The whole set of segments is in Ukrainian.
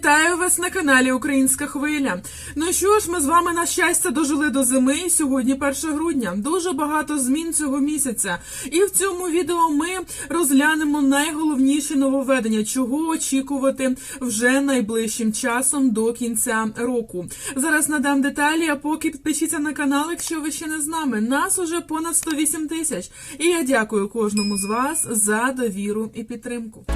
Вітаю вас на каналі Українська Хвиля. Ну що ж, ми з вами на щастя дожили до зими. Сьогодні 1 грудня. Дуже багато змін цього місяця. І в цьому відео ми розглянемо найголовніші нововведення, чого очікувати вже найближчим часом до кінця року. Зараз надам деталі, а поки підпишіться на канал, якщо ви ще не з нами. Нас уже понад 108 тисяч. І я дякую кожному з вас за довіру і підтримку.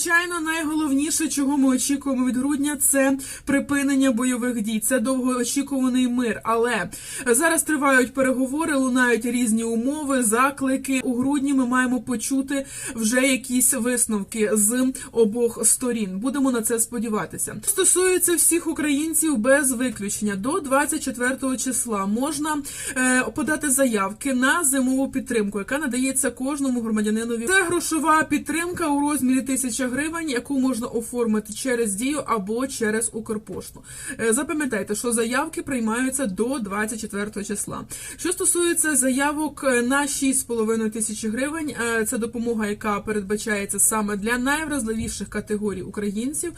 Звичайно, найголовніше, чого ми очікуємо від грудня, це припинення бойових дій. Це довгоочікуваний мир. Але зараз тривають переговори, лунають різні умови, заклики. У грудні ми маємо почути вже якісь висновки з обох сторін. Будемо на це сподіватися. Стосується всіх українців без виключення. До 24 числа можна е, подати заявки на зимову підтримку, яка надається кожному громадянинові. Це грошова підтримка у розмірі тисяча гривень, яку можна оформити через дію або через Укрпошту. Е, Запам'ятайте, що заявки приймаються до 24 числа. Що стосується заявок е, на 6,5 тисячі гривень, е, це допомога, яка передбачається саме для найвразливіших категорій українців.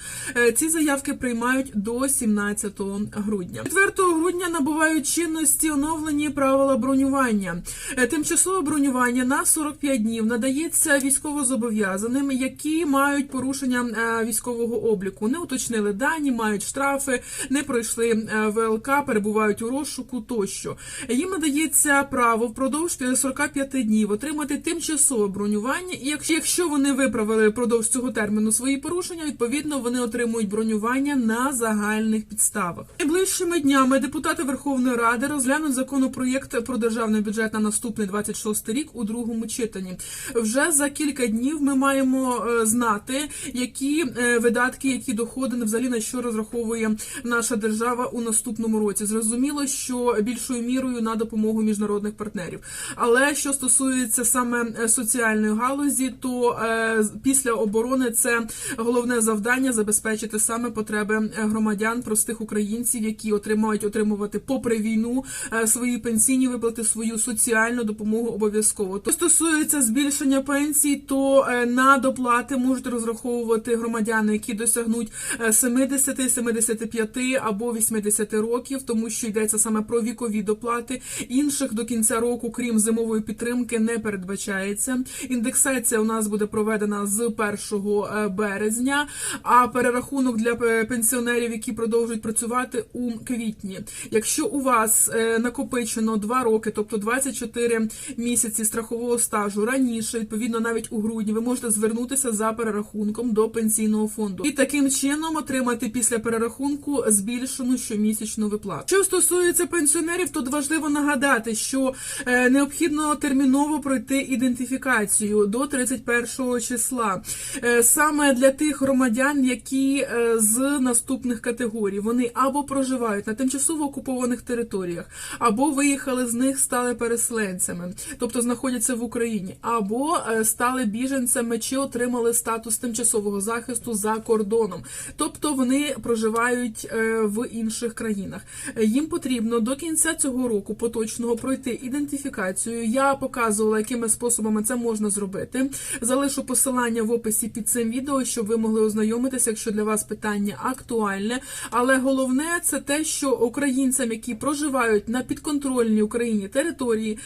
Ці заявки приймають до 17 грудня. 4 грудня набувають чинності оновлені правила бронювання. Тимчасове бронювання на 45 днів надається військовозобов'язаним, які мають порушення е, військового обліку, не уточнили дані, мають штрафи, не пройшли е, ВЛК, перебувають у розшуку тощо. Їм надається право впродовж 45 днів отримати тимчасове бронювання, і якщо, вони виправили впродовж цього терміну свої порушення, відповідно вони отримують бронювання на загальних підставах. Найближчими днями депутати Верховної Ради розглянуть законопроєкт про державний бюджет на наступний 26 рік у другому читанні. Вже за кілька днів ми маємо е, знати, які е, видатки, які доходи взагалі на що розраховує наша держава у наступному році. Зрозуміло, що більшою мірою на допомогу міжнародних партнерів. Але що стосується саме е, соціальної галузі, то е, після оборони це головне завдання забезпечити саме потреби громадян, простих українців, які отримають отримувати попри війну свої пенсійні виплати, свою соціальну допомогу обов'язково. То стосується збільшення пенсій, то на доплати можуть розраховувати громадяни, які досягнуть е, 70, 75 або 80 років, тому що йдеться саме про вікові доплати. Інших до кінця року, крім зимової підтримки, не передбачається. Індексація у нас буде проведена з 1 березня, а перерахунок для е, пенсіонерів, які продовжують працювати у квітні. Якщо у вас е, накопичено 2 роки, тобто 24 місяці страхового стажу раніше, відповідно навіть у грудні, ви можете звернутися за перерахунком до пенсійного фонду і таким чином отримати після перерахунку збільшену щомісячну виплату. Що стосується пенсіонерів, тут важливо нагадати, що е, необхідно терміново пройти ідентифікацію до 31 числа. Е, Саме для тих громадян, які е, з наступних категорій вони або проживають на тимчасово окупованих територіях, або виїхали з них, стали переселенцями, тобто знаходяться в Україні, або стали біженцями чи отримали статус тимчасового захисту за кордоном, тобто вони проживають е, в інших країнах. Їм потрібно до кінця цього року поточного пройти ідентифікацію. Я показувала, якими способами це можна зробити. Залишу посилання в описі під цим відео, щоб ви могли ознайомитися, якщо для вас питання актуальне. Але головне це те, що українцям, які проживають на підконтрольній Україні території,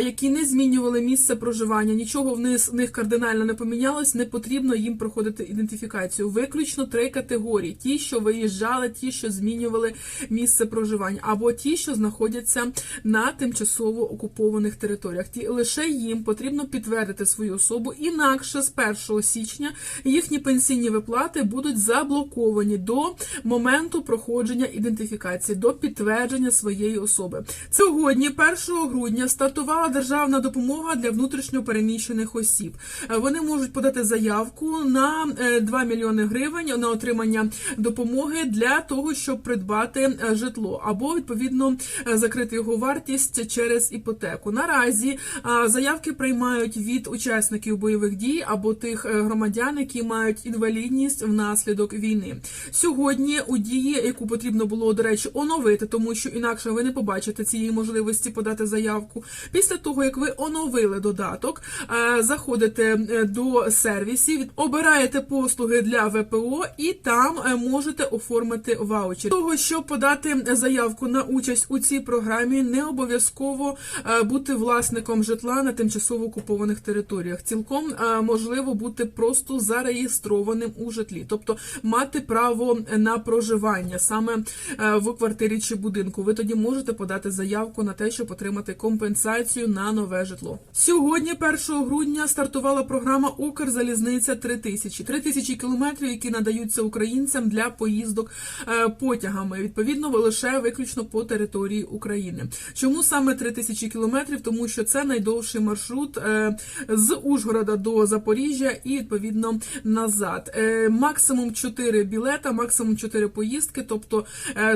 які не змінювали місце проживання, нічого в них кардинально не помінялось, не потрібно їм проходити ідентифікацію. Виключно три категорії: ті, що виїжджали, ті, що змінювали місце проживання, або ті, що знаходяться на тимчасово окупованих територіях. Ті лише їм потрібно підтвердити свою особу. Інакше з 1 січня їхні пенсійні виплати будуть заблоковані до моменту проходження ідентифікації, до підтвердження своєї особи. Сьогодні, 1 грудня, стартувала державна допомога для внутрішньо переміщених осіб. Вони можуть подати заявку на е, 2 мільйони мільйони гривень на отримання допомоги для того, щоб придбати е, житло, або відповідно е, закрити його вартість через іпотеку. Наразі заявки приймають від учасників бойових дій або тих е, громадян, які мають інвалідність внаслідок війни. Сьогодні у дії, яку потрібно було до речі, оновити, тому що інакше ви не побачите цієї можливості подати заявку. Після того як ви оновили додаток, е, заходите е, до сервісів, обираєте послуги для ВПО і там е, можете оформити ваучер. Того щоб подати заявку на участь у цій програмі, не обов'язково е, бути власником житла на тимчасово окупованих територіях. Цілком е, можливо бути просто зареєстрованим у житлі, тобто мати право на проживання саме в квартирі чи будинку. Ви тоді можете подати заявку на те, щоб отримати компенсацію на нове житло. Сьогодні, 1 грудня, стартувала програма Укрзалізниця 3000. 3000 кілометрів, які надаються українцям для поїздок е, потягами. Відповідно, лише виключно по території України. Чому саме 3000 кілометрів? Тому що це найдовший маршрут е, з Ужгорода до Запоріжжя і відповідно назад. Е, Максимум 4 білета, максимум 4 поїздки, тобто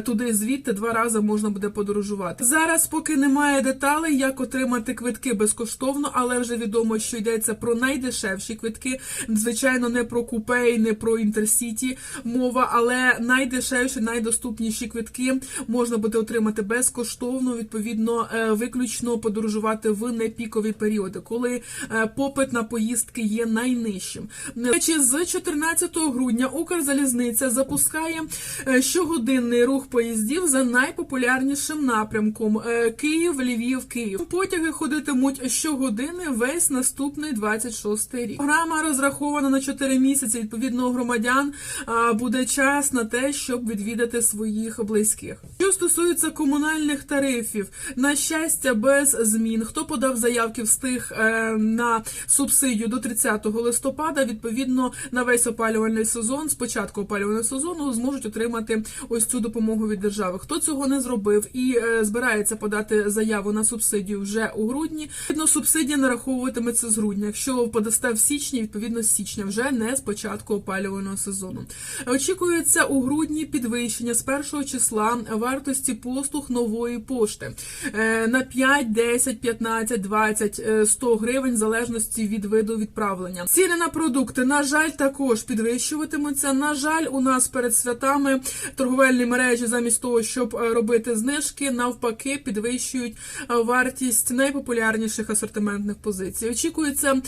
туди звідти два рази можна буде подорожувати. Зараз поки немає деталей, як отримати квитки безкоштовно, але вже відомо, що йдеться про найдешевші квитки. Звичайно, не про купе і не про інтерсіті мова, але найдешевші, найдоступніші квитки можна буде отримати безкоштовно, відповідно, е, виключно подорожувати в непікові періоди, коли е, попит на поїздки є найнижчим. Речі, з 14 грудня Укрзалізниця запускає е, щогодинний рух поїздів за найпопулярнішим напрямком Київ, Львів, Київ. Потяги ходитимуть щогодини весь наступний 26 рік. Програма розрахована на 4 місяці. Відповідно, у громадян буде час на те, щоб відвідати своїх близьких. Що стосується комунальних тарифів, на щастя, без змін. Хто подав заявки, встиг е, на субсидію до 30 листопада. Відповідно, на весь опалювальний сезон, з початку опалювального сезону, зможуть отримати ось цю допомогу від держави. Хто цього не зробив і е, збирається подати заяву на субсидію вже у грудні, відповідно, субсидія нараховуватиметься з грудня. Якщо подасте в січні, відповідно з січня, вже не з початку опалювального сезону. Очікується у грудні підвищення з першого числа вартості послуг нової пошти е, на 5, 10, 15, 20, е, 100 гривень в залежності від виду відправлення. Ціни на продукти, на жаль, також підвищуватимуться. На жаль, у нас перед святами торговельні мережі, замість того, щоб е, робити знижки, навпаки, підвищують е, вартість найпопулярніших асортиментних позицій. Очікується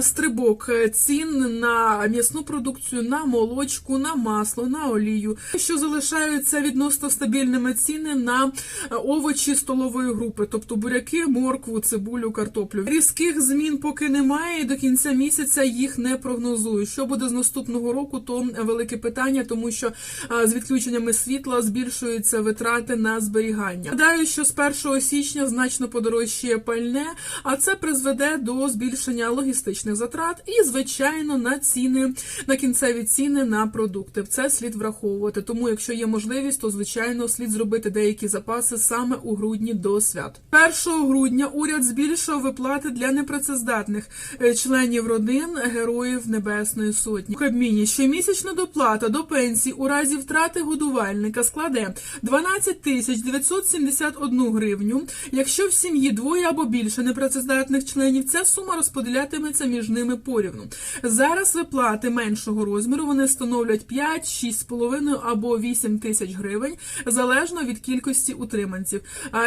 стрибок цін на м'ясну продукцію, на молочку, на масло, на олію, що залишаються відносно стабільними ціни на е, овочі столової групи, тобто буряки, моркву, цибулю, картоплю. Різких змін поки немає, і до кінця місяця їх не прогнозую. Що буде з наступного року, то велике питання, тому що е, з відключеннями світла збільшуються витрати на зберігання. Гадаю, що з 1 січня значно подорожчає пальне, а це призведе до збільшення логістичних затрат і, звичайно, на ціни на кінцеві ціни на продукти. Це слід враховувати. Тому, якщо є можливість, то звичайно слід зробити деякі запаси саме у грудні до свят. 1 грудня уряд збільшив виплати для непрацездатних е, членів родин героїв Небесної Сотні. У Кабміні щомісячна доплата до пенсії у разі втрати годувальника складе 12 тисяч 971 гривню. Якщо в сім'ї двоє або більше непрацездатних членів, ця сума розподілятиметься між ними порівну. Зараз виплати меншого розміру вони становлять 5, 6,5 або 8 тисяч гривень залежно від кількості утриманців.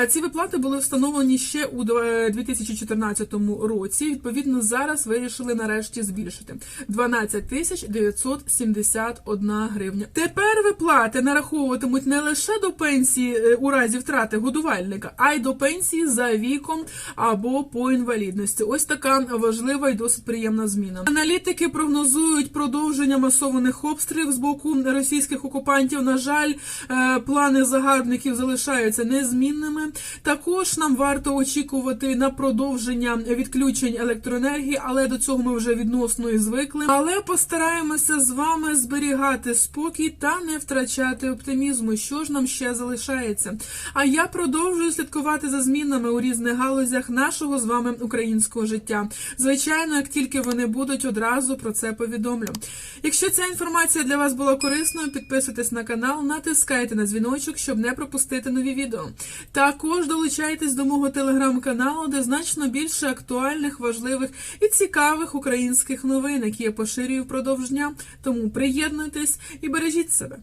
Ці виплати були встановлені ще у 2014 році. Відповідно, зараз вирішили нарешті збільшити 12 тисяч 971 гривня. Тепер виплати нараховуватимуть не лише до пенсії е, у разі втрати годувальника, а й до пенсії за віком або по інвалідності. Ось така важлива і досить приємна зміна. Аналітики прогнозують продовження масованих обстрілів з боку російських окупантів. На жаль, е, плани загарбників залишаються незмінними. Також нам варто очікувати на продовження відключень електроенергії, але до цього ми вже відносно і звикли. Але постараємося з вами зберігати спокій та не втрачати оптимізму. Що ж нам ще залишається? А я продовжую слідкувати за змінами у різних галузях нашого з вами українського життя. Звичайно, як тільки вони будуть, одразу про це повідомлю. Якщо ця інформація для вас була корисною, підписуйтесь на канал, натискайте на дзвіночок, щоб не пропустити нові відео. Також долучайтесь до мого телеграм-каналу, де значно більше актуальних, важливих і цікавих українських новин, які я поширюю впродовж дня. Тому приєднуйтесь і бережіть себе.